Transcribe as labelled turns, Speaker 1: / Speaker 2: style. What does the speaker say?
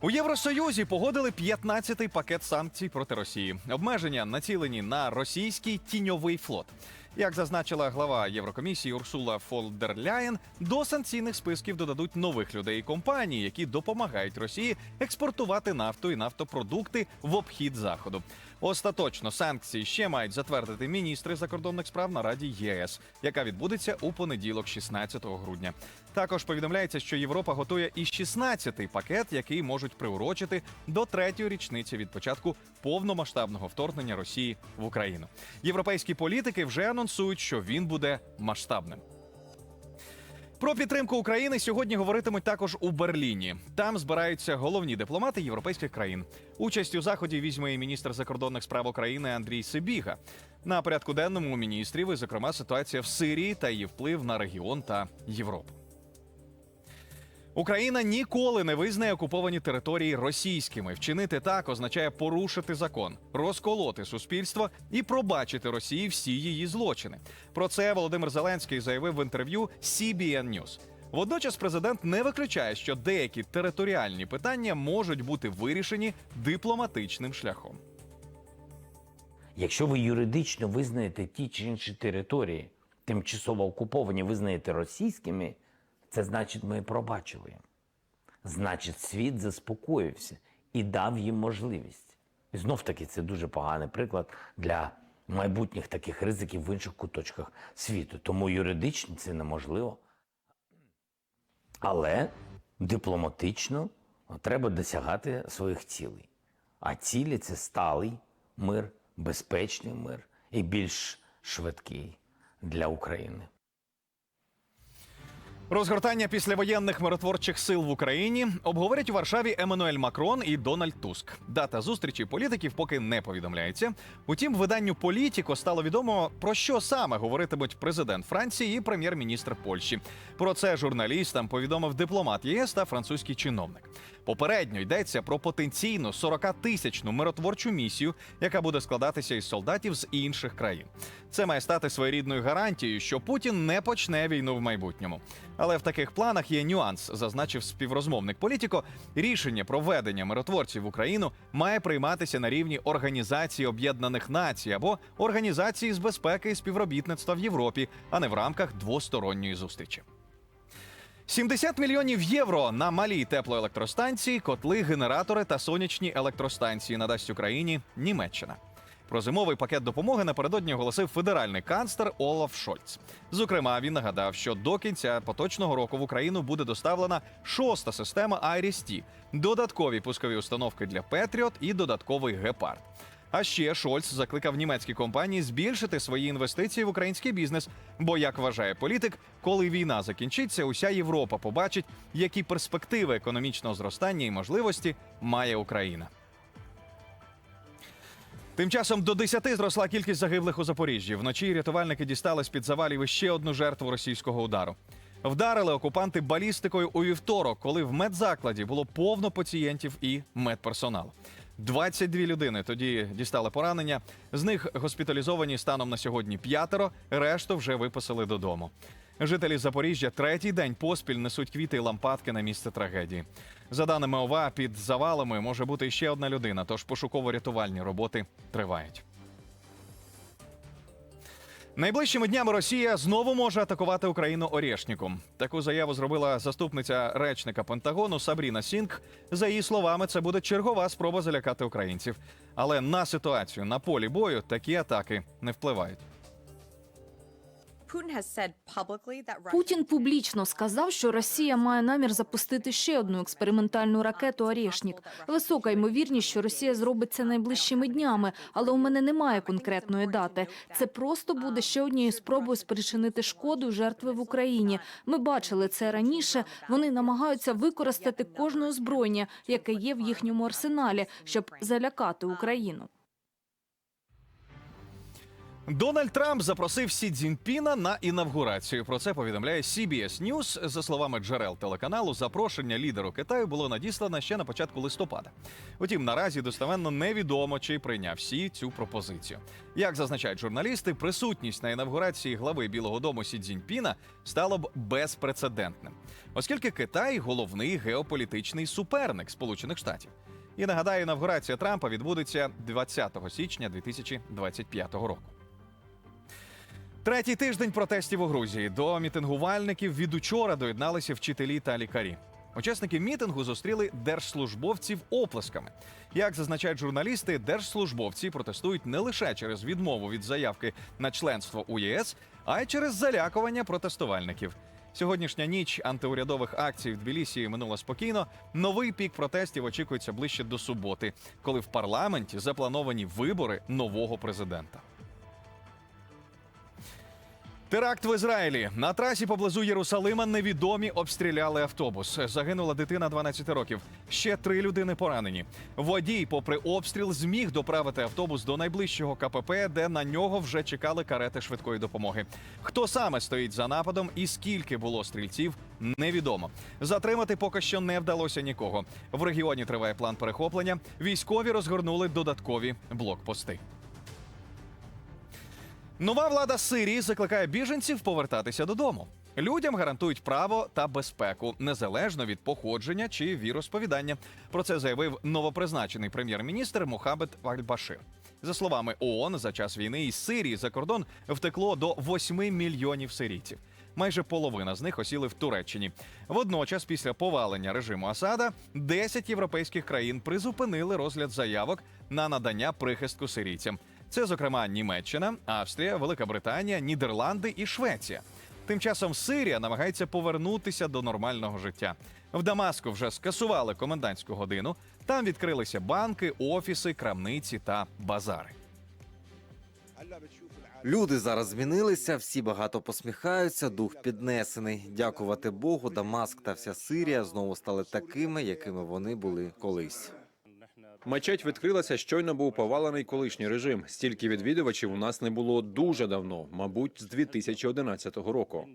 Speaker 1: У Євросоюзі погодили 15-й пакет санкцій проти Росії. Обмеження націлені на російський тіньовий флот. Як зазначила глава Єврокомісії Урсула Фолдерляєн, до санкційних списків додадуть нових людей і компаній, які допомагають Росії експортувати нафту і нафтопродукти в обхід заходу. Остаточно санкції ще мають затвердити міністри закордонних справ на Раді ЄС, яка відбудеться у понеділок, 16 грудня. Також повідомляється, що Європа готує і 16-й пакет, який можуть приурочити до третьої річниці від початку повномасштабного вторгнення Росії в Україну. Європейські політики вже анонсують, що він буде масштабним. Про підтримку України сьогодні говоритимуть також у Берліні. Там збираються головні дипломати європейських країн. Участь у заході візьме і міністр закордонних справ України Андрій Сибіга. На порядку денному у міністрів, і, зокрема, ситуація в Сирії та її вплив на регіон та Європу. Україна ніколи не визнає окуповані території російськими. Вчинити так означає порушити закон, розколоти суспільство і пробачити Росії всі її злочини. Про це Володимир Зеленський заявив в інтерв'ю CBN News. Водночас президент не виключає, що деякі територіальні питання можуть бути вирішені дипломатичним шляхом.
Speaker 2: Якщо ви юридично визнаєте ті чи інші території, тимчасово окуповані, визнаєте російськими, це значить, ми пробачили. Значить, світ заспокоївся і дав їм можливість. І знов таки це дуже поганий приклад для майбутніх таких ризиків в інших куточках світу. Тому юридично це неможливо. Але дипломатично треба досягати своїх цілей. А цілі це сталий мир, безпечний мир і більш швидкий для України.
Speaker 1: Розгортання післявоєнних миротворчих сил в Україні обговорять у Варшаві Еммануель Макрон і Дональд Туск. Дата зустрічі політиків поки не повідомляється. Утім, виданню Політіко стало відомо про що саме говоритимуть президент Франції і прем'єр-міністр Польщі. Про це журналістам повідомив дипломат ЄС та французький чиновник. Попередньо йдеться про потенційну 40-тисячну миротворчу місію, яка буде складатися із солдатів з інших країн. Це має стати своєрідною гарантією, що Путін не почне війну в майбутньому. Але в таких планах є нюанс, зазначив співрозмовник Політіко. Рішення про введення миротворців в Україну має прийматися на рівні Організації Об'єднаних Націй або Організації з безпеки і співробітництва в Європі, а не в рамках двосторонньої зустрічі. 70 мільйонів євро на малій теплоелектростанції, котли, генератори та сонячні електростанції надасть Україні Німеччина. Про зимовий пакет допомоги напередодні оголосив федеральний канцлер Олаф Шольц. Зокрема, він нагадав, що до кінця поточного року в Україну буде доставлена шоста система iris додаткові пускові установки для Петріот і додатковий гепард. А ще Шольц закликав німецькі компанії збільшити свої інвестиції в український бізнес. Бо, як вважає політик, коли війна закінчиться, уся Європа побачить, які перспективи економічного зростання і можливості має Україна. Тим часом до 10 зросла кількість загиблих у Запоріжжі. Вночі рятувальники дістали з під завалів іще одну жертву російського удару. Вдарили окупанти балістикою у вівторок, коли в медзакладі було повно пацієнтів і медперсоналу. 22 людини тоді дістали поранення. З них госпіталізовані станом на сьогодні п'ятеро, решту вже виписали додому. Жителі Запоріжжя третій день поспіль несуть квіти і лампадки на місце трагедії. За даними ОВА, під завалами може бути ще одна людина, тож пошуково-рятувальні роботи тривають. Найближчими днями Росія знову може атакувати Україну Орєшніком. Таку заяву зробила заступниця речника Пентагону Сабріна Сінг. За її словами, це буде чергова спроба залякати українців. Але на ситуацію на полі бою такі атаки не впливають.
Speaker 3: Путін публічно сказав, що Росія має намір запустити ще одну експериментальну ракету «Орєшнік». Висока ймовірність, що Росія зробить це найближчими днями, але у мене немає конкретної дати. Це просто буде ще однією спробою спричинити шкоду жертви в Україні. Ми бачили це раніше. Вони намагаються використати кожне озброєння, яке є в їхньому арсеналі, щоб залякати Україну.
Speaker 1: Дональд Трамп запросив Сі Цзіньпіна на інавгурацію. Про це повідомляє CBS News. За словами джерел телеканалу, запрошення лідеру Китаю було надіслано ще на початку листопада. Утім, наразі достеменно невідомо, чи прийняв Сі цю пропозицію. Як зазначають журналісти, присутність на інавгурації глави Білого Дому Сі Цзіньпіна стало б безпрецедентним, оскільки Китай головний геополітичний суперник Сполучених Штатів. І нагадаю, інавгурація Трампа відбудеться 20 січня 2025 року. Третій тиждень протестів у Грузії. До мітингувальників від учора доєдналися вчителі та лікарі. Учасники мітингу зустріли держслужбовців оплесками. Як зазначають журналісти, держслужбовці протестують не лише через відмову від заявки на членство у ЄС, а й через залякування протестувальників. Сьогоднішня ніч антиурядових акцій в Тбілісі минула спокійно. Новий пік протестів очікується ближче до суботи, коли в парламенті заплановані вибори нового президента. Теракт в Ізраїлі на трасі поблизу Єрусалима невідомі обстріляли автобус. Загинула дитина 12 років. Ще три людини поранені. Водій, попри обстріл, зміг доправити автобус до найближчого КПП, де на нього вже чекали карети швидкої допомоги. Хто саме стоїть за нападом і скільки було стрільців, невідомо. Затримати поки що не вдалося нікого. В регіоні триває план перехоплення. Військові розгорнули додаткові блокпости. Нова влада Сирії закликає біженців повертатися додому. Людям гарантують право та безпеку незалежно від походження чи віросповідання. Про це заявив новопризначений прем'єр-міністр Мухабет Аль-Башир. За словами ООН, за час війни із Сирії за кордон втекло до 8 мільйонів сирійців. Майже половина з них осіли в Туреччині. Водночас, після повалення режиму Асада, 10 європейських країн призупинили розгляд заявок на надання прихистку сирійцям. Це, зокрема, Німеччина, Австрія, Велика Британія, Нідерланди і Швеція. Тим часом Сирія намагається повернутися до нормального життя. В Дамаску вже скасували комендантську годину. Там відкрилися банки, офіси, крамниці та базари.
Speaker 4: Люди зараз змінилися, всі багато посміхаються, дух піднесений. Дякувати Богу, Дамаск та вся Сирія знову стали такими, якими вони були колись.
Speaker 5: Мечеть відкрилася, щойно був повалений колишній режим. Стільки відвідувачів у нас не було дуже давно, мабуть, з 2011 року.